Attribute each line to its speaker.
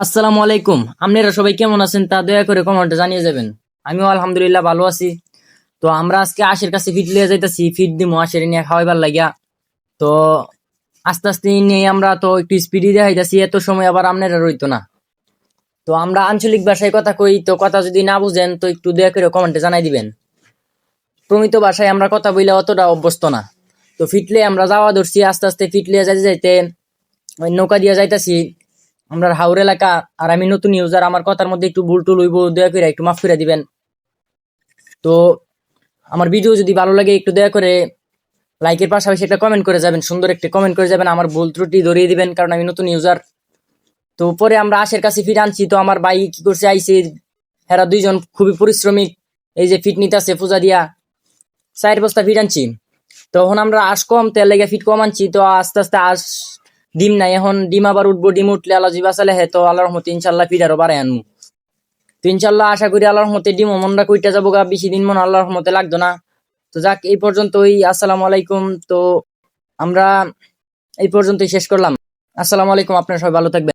Speaker 1: আসসালামু আলাইকুম। আপনারা সবাই কেমন আছেন তা দয়া করে কমেন্টে জানিয়ে যাবেন। আমিও আলহামদুলিল্লাহ ভালো আছি। তো আমরা আজকে আশের কাছে ফিট লিয়ে যাইতাছি। ফিট দিমু আশের নিয়ে খাওয়াইবার লাগিয়া। তো আস্তে আস্তে নিয়ে আমরা তো একটু স্পিডি দেখাইতাছি। এত সময় আবার আপনারা রইতো না। তো আমরা আঞ্চলিক ভাষায় কথা কই। তো কথা যদি না বুঝেন, তো একটু দয়া করে কমেন্টে জানাই দিবেন। প্রমিত ভাষায় আমরা কথা বইলে অতটা অভ্যস্ত না। তো ফিটলে আমরা যাওয়া ধরছি। আস্তে আস্তে ফিটলে যাইতে যাইতে নৌকা দিয়ে যাইতাছি। আমরা হাওর এলাকা, আর আমি নতুন ইউজার আমার কথার মধ্যে একটু ভুল টুল হইব, দয়া করে একটু মাফ করে দিবেন। তো, আমার ভিডিও যদি ভালো লাগে, একটু দয়া করে লাইকের পাশাপাশি একটা কমেন্ট করে যাবেন, সুন্দর একটা কমেন্ট করে যাবেন, আমার ভুল ত্রুটি ধরিয়ে দিবেন, কারণ আমি নতুন ইউজার তো, পরে আমরা আশের কাছে ফিরে আনছি, তো আমার ভাই কি করছে, আইসি হেরা দুইজন খুবই পরিশ্রমিক এই যে ফিট নিতে আছে পূজা দিয়া চার বস্তা ফিট আনছি। তখন আমরা আশ কম, তেল লেগে ফিট কম আনছি, তো আস্তে আস্তে আশ ডিম নাই এখন, ডিম আবার উঠবো, ডিম উঠলে আল্লাহ জিবা চালে হে, তো আল্লাহর মতে ইনশাল্লাহ আরও বাড়াই আনব তো ইনশাল্লাহ আশা করি আল্লাহর মতে ডিম মনটা কইটা যাব গা, বেশি দিন মনে আল্লাহর মতে লাগতো না। তো যাক, এই পর্যন্তই, আসসালামু আলাইকুম। তো আমরা এই পর্যন্তই শেষ করলাম। আসসালামু আলাইকুম, আপনার সবাই ভালো থাকবেন।